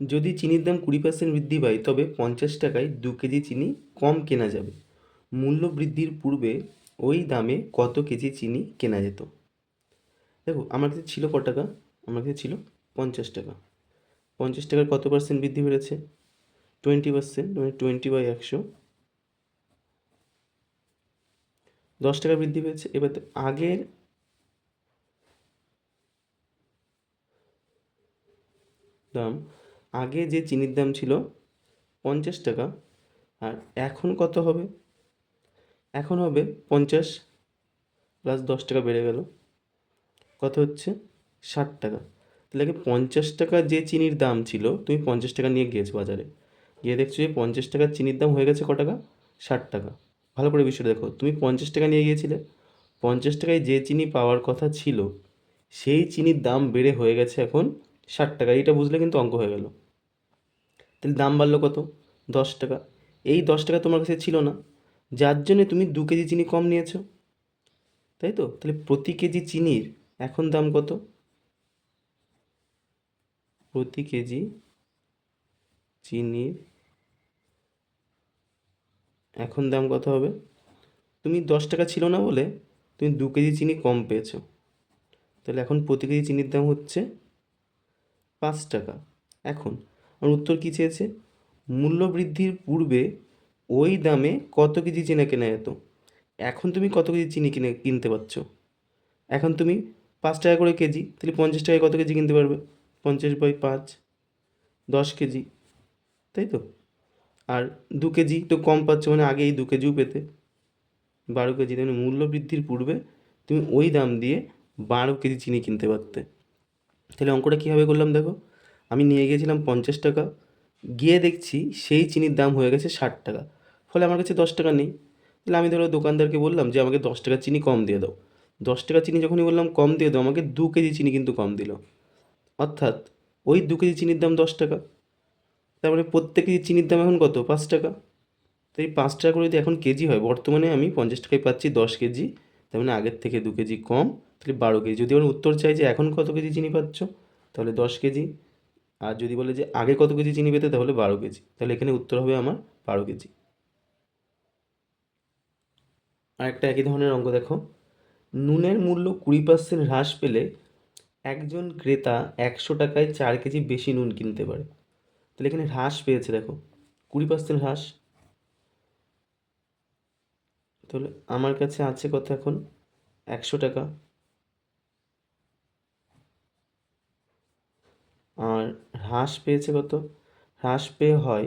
যদি চিনির দাম কুড়ি পার্সেন্ট বৃদ্ধি পায়, তবে পঞ্চাশ টাকায় দু কেজি চিনি কম কেনা যাবে। মূল্য বৃদ্ধির পূর্বে ওই দামে কত কেজি চিনি কেনা যেত? দেখো, আমার কাছে ছিল ক টাকা? আমার কাছে ছিল পঞ্চাশ টাকা। পঞ্চাশ টাকার কত পার্সেন্ট বৃদ্ধি বেড়েছে টোয়েন্টি পার্সেন্ট মানে টোয়েন্টি বাই একশো। দশ টাকা বৃদ্ধি পেয়েছে। এবার তো আগের দাম আগে যে চিনির দাম ছিল পঞ্চাশ টাকা, আর এখন কত হবে? এখন হবে পঞ্চাশ প্লাস দশ টাকা বেড়ে গেল। কত হচ্ছে? ষাট টাকা। তাহলে আগে পঞ্চাশ টাকা যে চিনির দাম ছিল, তুমি পঞ্চাশ টাকা নিয়ে গিয়েছো বাজারে। গিয়ে দেখছ যে পঞ্চাশ টাকার চিনির দাম হয়ে গেছে ক টাকা? ষাট টাকা। ভালো করে বিষয়টা দেখো, তুমি পঞ্চাশ টাকা নিয়ে গিয়েছিলে। পঞ্চাশ টাকায় যে চিনি পাওয়ার কথা ছিল, সেই চিনির দাম বেড়ে হয়ে গেছে এখন ষাট টাকা। এটা বুঝলে কিন্তু অঙ্ক হয়ে গেল। তাহলে দাম বাড়লো কত? দশ টাকা। এই দশ টাকা তোমার কাছে ছিল না। যার জন্যে তুমি দু কেজি চিনি কম নিয়েছো। তাই তো? তাহলে প্রতি কেজি চিনির এখন দাম কত? প্রতি কেজি চিনির এখন দাম কত হবে? তুমি দশ টাকা ছিল না বলে তুমি দু কেজি চিনি কম পেয়েছ। তাহলে এখন প্রতি কেজি চিনির দাম হচ্ছে পাঁচ টাকা। এখন উত্তর কী চেয়েছে? মূল্য বৃদ্ধির পূর্বে ওই দামে কত কেজি চিনা কেনা যেত? এখন তুমি কত কেজি চিনি কিনে, কিনতে পারছ? এখন তুমি পাঁচ টাকা করে কেজি, তাহলে পঞ্চাশ টাকায় কত কেজি কিনতে পারবে? পঞ্চাশ বাই পাঁচ, দশ কেজি, তাই তো? আর দু কেজি তো কম পাচ্ছ মানে আগে এই দু কেজিও পেতে। বারো কেজি মানে মূল্য বৃদ্ধির পূর্বে তুমি ওই দাম দিয়ে বারো কেজি চিনি কিনতে পারতে। তাহলে অঙ্কটা কীভাবে করলাম দেখো? আমি নিয়ে গিয়েছিলাম পঞ্চাশ টাকা। গিয়ে দেখছি সেই চিনির দাম হয়ে গেছে ষাট টাকা। ফলে আমার কাছে দশ টাকা নেই। তাহলে আমি ধরো দোকানদারকে বললাম যে, আমাকে দশ টাকা চিনি কম দিয়ে দাও। দশ টাকা চিনি যখনই বললাম কম দিয়ে দাও, আমাকে দু কেজি চিনি কিন্তু কম দিল। অর্থাৎ ওই দু কেজি চিনির দাম দশ টাকা। তারপরে প্রত্যেক কেজি চিনির দাম এখন কত? পাঁচ টাকা। তো এই পাঁচ টাকা করে যদি এখন কেজি হয়, বর্তমানে আমি পঞ্চাশ টাকায় পাচ্ছি দশ কেজি। তার মানে আগের থেকে দু কেজি কম। তাহলে বারো কেজি। যদি আমার উত্তর চাই যে, এখন কত কেজি চিনি পাচ্ছ? তাহলে দশ কেজি। আর যদি বলে যে আগে কত কেজি চিনি পেতে, তাহলে বারো কেজি। তাহলে এখানে উত্তর হবে আমার বারো কেজি। আর একটা একই ধরনের অঙ্ক দেখো। নুনের মূল্য কুড়ি পার্সেন্ট হ্রাস পেলে একজন ক্রেতা একশো টাকায় চার কেজি বেশি নুন কিনতে পারে। তাহলে এখানে হ্রাস পেয়েছে দেখো। কুড়ি পার্সেন্ট হ্রাস। তাহলে আমার কাছে আছে কত এখন? একশো টাকা। আর হ্রাস পেয়েছে কত? হ্রাস পেয়ে হয়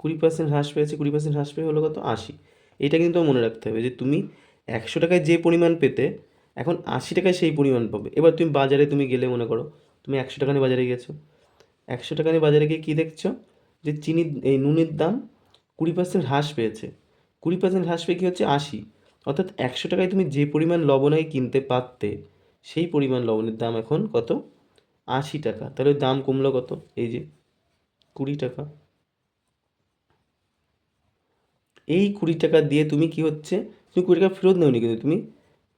কুড়ি পার্সেন্ট হ্রাস পেয়েছে, কুড়ি পার্সেন্ট হ্রাস পেয়ে হলো কত? আশি। এটা কিন্তু মনে রাখতে হবে যে তুমি একশো টাকায় যে পরিমাণ পেতে, এখন আশি টাকায় সেই পরিমাণ পাবে। এবার তুমি বাজারে তুমি গেলে মনে করো, তুমি একশো টাকা নিয়ে বাজারে গেছো একশো টাকা নিয়ে বাজারে গিয়ে কী দেখছ? যে চিনির এই নুনের দাম কুড়ি পার্সেন্ট হ্রাস পেয়েছে। কুড়ি পার্সেন্ট হ্রাস পেয়ে কী হচ্ছে? আশি। অর্থাৎ একশো টাকায় তুমি যে পরিমাণ লবণাই কিনতে পারতে, সেই পরিমাণ লবণের দাম এখন কত? আশি টাকা। তাহলে দাম কমলো কত? এই যে কুড়ি টাকা। এই কুড়ি টাকা দিয়ে তুমি কি হচ্ছে? তুমি কুড়ি টাকা ফেরত নেওনি কিন্তু। তুমি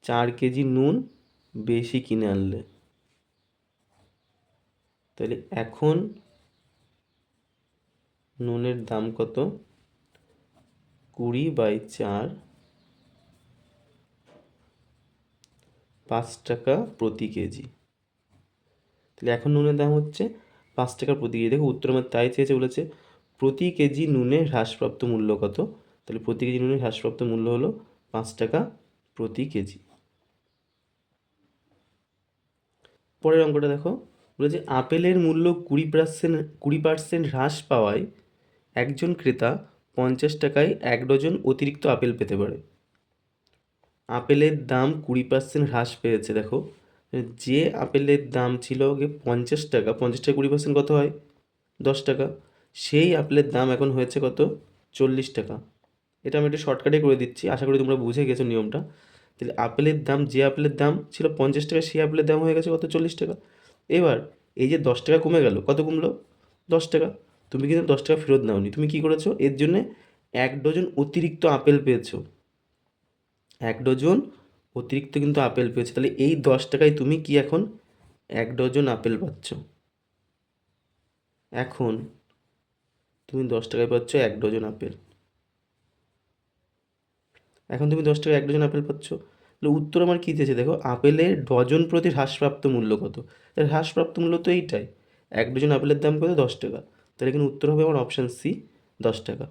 চার কেজি নুন বেশি কিনে আনলে। তাহলে এখন নুনের দাম কত? কুড়ি বাই চার পাঁচ টাকা প্রতি কেজি। তাহলে এখন নুনের দাম হচ্ছে পাঁচ টাকা প্রতি কেজি। দেখো উত্তর আমার তাই চেয়েছে বলেছে, প্রতি কেজি নুনের হ্রাসপ্রাপ্ত মূল্য কত? তাহলে প্রতি কেজি নুনের হ্রাসপ্রাপ্ত মূল্য হলো পাঁচ টাকা প্রতি কেজি। পরের অঙ্কটা দেখো, বলেছে আপেলের মূল্য কুড়ি পার্সেন্ট কুড়ি পার্সেন্ট হ্রাস পাওয়ায় একজন ক্রেতা পঞ্চাশ টাকায় এক ডজন অতিরিক্ত আপেল পেতে পারে। আপেলের দাম কুড়ি পার্সেন্ট হ্রাস পেয়েছে, দেখো। যে আপেলের দাম ছিল আগে পঞ্চাশ টাকা পঞ্চাশ টাকা কুড়ি পার্সেন্ট কত হয়? দশ টাকা। সেই আপেলের দাম এখন হয়েছে কত? চল্লিশ টাকা। এটা আমি একটু শর্টকাটে করে দিচ্ছি। আশা করি তোমরা বুঝে গেছো নিয়মটা। তাহলে আপেলের দাম, যে আপেলের দাম ছিল পঞ্চাশ টাকা, সেই আপেলের দাম হয়ে গেছে কত? চল্লিশ টাকা। এবার এই যে দশ টাকা কমে গেল, কত কমলো? দশ টাকা। তুমি কিন্তু দশ টাকা ফেরত নাওনি। তুমি কী করেছ? এর জন্যে এক ডজন অতিরিক্ত আপেল পেয়েছ। এক ডজন অতিরিক্ত কিন্তু আপেল পেয়েছ। তাহলে এই দশ টাকায় তুমি কি এখন এক ডজন আপেল পাচ্ছ? এখন তুমি দশ টাকায় পাচ্ছ এক ডজন আপেল। এখন তুমি দশ টাকায় এক ডজন আপেল পাচ্ছ। তাহলে উত্তর আমার কী দিয়েছে দেখো আপেলের ডজন প্রতি হ্রাসপ্রাপ্ত মূল্য কত? তাহলে হ্রাসপ্রাপ্ত মূল্য তো এইটাই। এক ডজন আপেলের দাম কত? দশ টাকা। তাহলে এখানে উত্তর হবে আমার অপশান সি দশ টাকা।